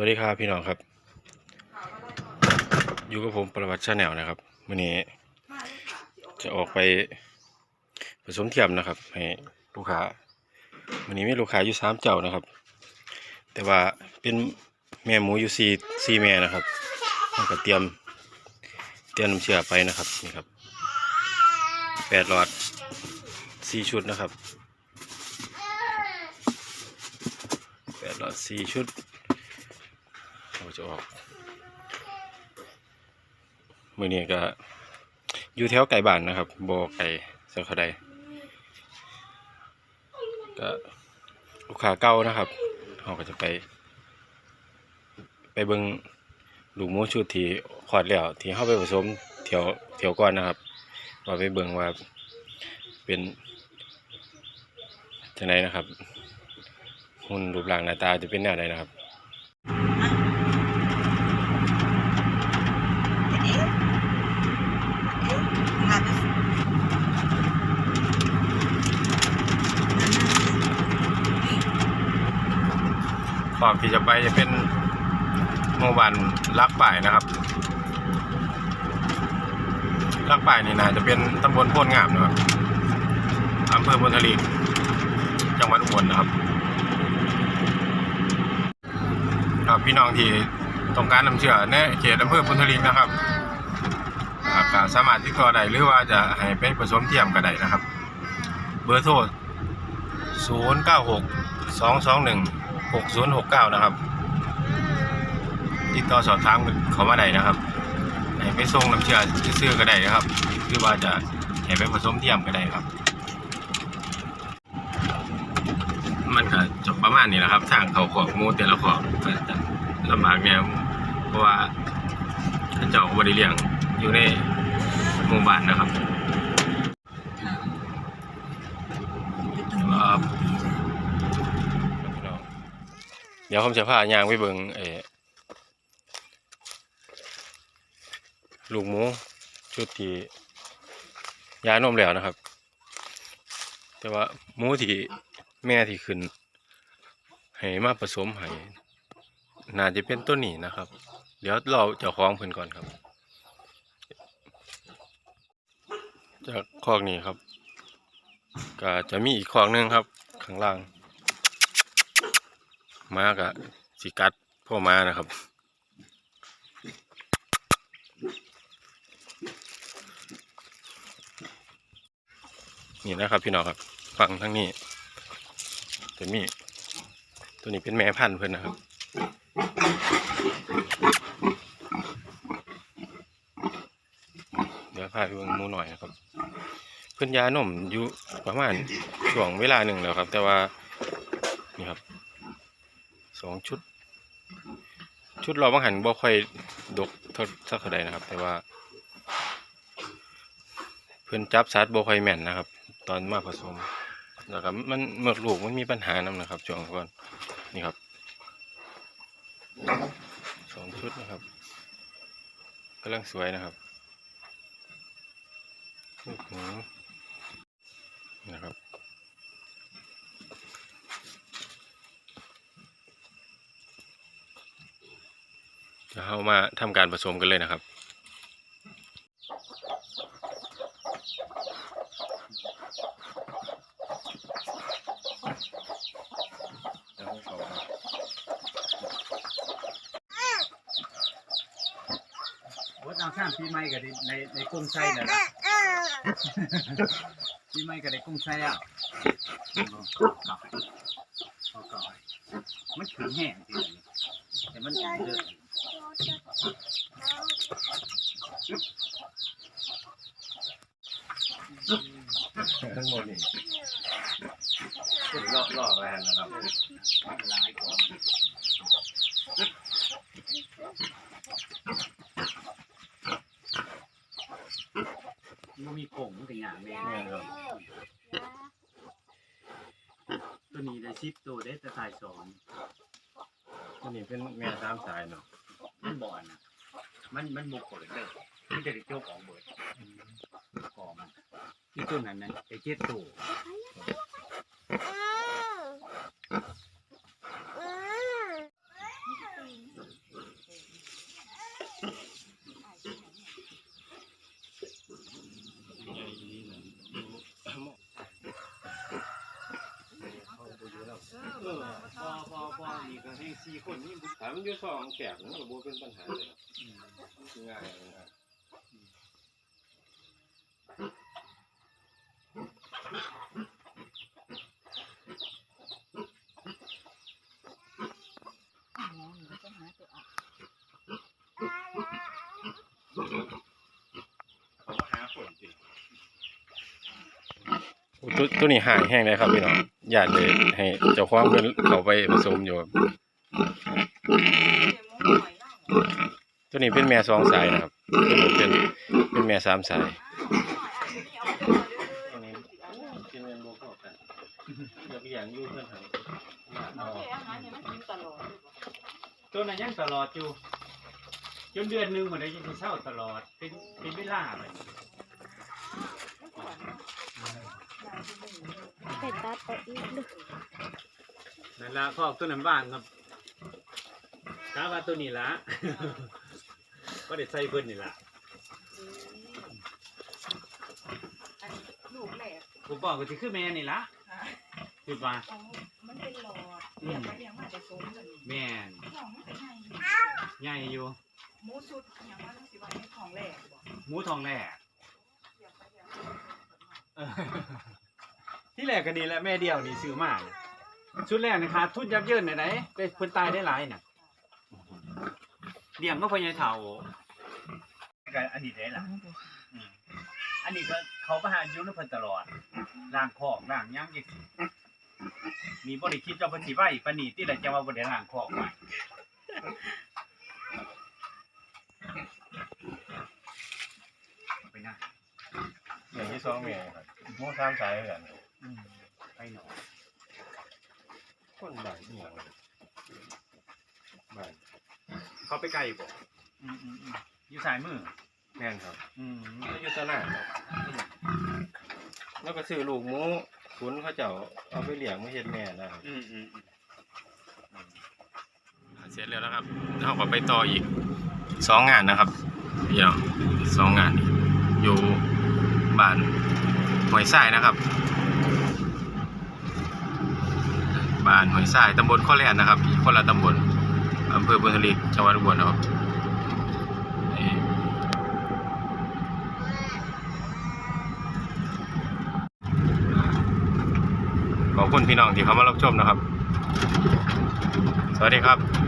วัสดีครับพี่น้องครับ อยู่กับผมประวัติชาแนลนะครับวันนี้จะออกไปผสมเทียมนะครับให้ลูกค้าวันนี้มีลูกค้าอยู่สามเจ้านะครับ แต่ว่าเป็นแม่หมูอยู่สี่สี่แม่นะครับแล้วก็เตรียมเตรียมน้ำเชื่อไปนะครับนี่ครับแปดหลอดสี่ชุดนะครับแปดหลอดสี่ชุด จะออกมือนี้ก็อยู่แถวไก่บ้านนะครับบอไก่สักเขาใดก็ลูกค้าเก่านะครับเราก็จะไป ไปเบิงลูกหมูชุดที่ขอดแล้วที่เข้าไปผสมเถียวเถียวก่อนนะครับว่าไปเบิงว่าเป็นจังไดนนะครับหุ่นรูปร่างหน้าตาจะเป็นแนวใดนะครับ ขอบที่จะไปจะเป็นหมู่บ้านลักป่ายนะครับลักป่ายนี่นะจะเป็นตำบลโพนงามนะครับอำเภอบุญทลีจังหวัดอุบลนะครับครับพี่น้องที่ต้องการนำเชื่อในเขตอำเภอบุญทลีนะครับก็สามารถติดต่อได้หรือว่าจะให้ไปผสมเทียมก็ได้นะครับ เบอร์โทร096 221 6069 นะครับติดต่อสอบถามเขามาได้นะครับให้ไปส่งน้ำเชื่อซื้อก็ได้นะครับหรือว่าจะให้ไปผสมเทียมก็ได้ครับ มันก็จบประมาณนี้แหละครับทางเขาขอกมูแต่ละขอกจะลำบากเนี่ยเพราะว่าเขาเจ้าบริเลียงอยู่ในหมู่บ้านนะครับ เดี๋ยวผมจะพายางไปเบิงเอลูกหมูชุดที่ยานมแล้วนะครับ แต่ว่าหมูที่แม่ที่ขึ้น ให้มาผสมให้น่าจะเป็นต้นนี้นะครับ เดี๋ยวเราจะคล้องเพิ่นก่อนครับ จากคอกนี้ครับ ก็จะมีอีกคอกหนึงครับ ข้างล่าง ม้ากะสิกัดพ่อมานะครับ นี่นะครับพี่น้องครับ ฟังทั้งนี้จะมีตัวนี้เป็นแม่พันธุ์เพื่อนนะครับเดี๋ยวพาไปเบิ่งมูหน่อยนะครับ เพื่อนยานมอยู่ประมาณช่วงเวลาหนึ่งแล้วครับ แต่ว่านี่ครับ องชุด ชุดเราบางหันบ่ค่อยดกเท่าสักเท่าใดนะครับ แต่ว่า เพื่อนจับสัตว์บ่ค่อยแม่นนะครับ ตอนมาผสมแล้วก็มันเมือกลูกมันมีปัญหานํนะครับช่วงก่อนนี่ครับสองชุดนะครับกำลังสวยนะครับลูกหมูนะครับ เดี๋ยวเรามาทำการผสมกันเลยนะครับว่าเอาข้ามปีใหม่กับในในกุ้งไส้น่ะนะปีใหม่กับในกุ้งไส้อะเอาเก่าเอาเก่ามันถึงแห้งจริงแต่มันเดือด ทั้งหมดนี่ล่อล่อไปนะครับหลายกว่ามันมีผงมันก็อย่างแม่เนี่ยครับตัวนี้ได้ชิปตัวได้แต่ตายสองตัวนี้เป็นแม่สามสายเนาะ มันบ่อนนะมันมันบุกเปิดเลยมันจะได้โจกออกเบิดกอมันที่ตัวนั้นนะไอ้เจ็ดตัว อ ออพอพอพอนี่ก็ให้ สี่คนนี่ถามมันอยู่สองแกบมันก็บ่เป็นปัญหาเลยครับง่ายง่ายเขาก็หาฝนจริงตัวตัวนี้หายแห้งเลยครับพี่น้องอยากเลยให้เจ้าของเพิ่นเขาไปผสมอยู่ครับ ตัวนี้เป็นแม่สองสายนะครับตัวนี้เป็นเป็นแม่สามสายตัวนี้กินเป็นโบกกันอยากอย่างอยู่เพื่อนครับตัวนั้นยังตลอดอยู่จนเดือนหนึงเหมือนได้ยินเช่าตลอด เป็นเป็นเวลาเลยไปตัดเอาอีกดูนั่นละครอบตัวนั้นบ้างครับกาว่าตัวนี้ละ ก็ได้ใส่เพิ่นนี่ละลูกแหลกผมบอกก็สิคือแม่นี่ละคือว่าเอามันเป็นหลอดเลี้ยงมาเลี้ยงมาจะสมกันแม่นของมันเป็นไงใหญ่อยู่หมูสุดอย่างว่าต้องสิว่าให้ของแหลกบอกหมูทองแหลกเลี้ยงไปเลี้ยงมาเออที่แรกก็นี่แหละแม่เดียวนี่ซื้อมาเนี่ยชุดแรกนะคะทุนยับเยินไหนไหนไปเพิ่นตายได้หลายน่ะ เดี่ยงก็พยายเท่าก็อันนี้ได้ล่ะอืมอันนี้ก็เขาไปหาอยู่นำเพิ่นตลอดล้างคอกล้างหยังจังซี่มีบ่ได้คิดว่าเพิ่นสิไว้ปานนี้ที่แหละจะว่าบ่ได้ล้างคอกไว้เอาไปนั่งอย่างที่สองแม่ครับโมสามสายเหมือนกันอืมไปหนอคนบ้านนี่ยังบ้าน เขาไปไกลบ่อืมอืมอืมอยู่สายมือ แม่นครับอืมแล้วอยู่ตลาดแล้วก็ซื้อลูกหมูขุนเขาเจ้าเอาไปเลี้ยงไม่เห็นแม่นะครับอืมอืมอืมเสร็จแล้วนะครับเราก็ไปต่ออีกสองงานนะครับพี่น้องสองงาน อยู่บ้านหอยทรายนะครับ บ้านหอยทรายตำบลข้อแลนนะครับอีกคนละตำบล อำเภอบุญทลีจังหวัดอุบลนะครับขอบคุณพี่น้องที่เข้ามารับชมนะครับ สวัสดีครับ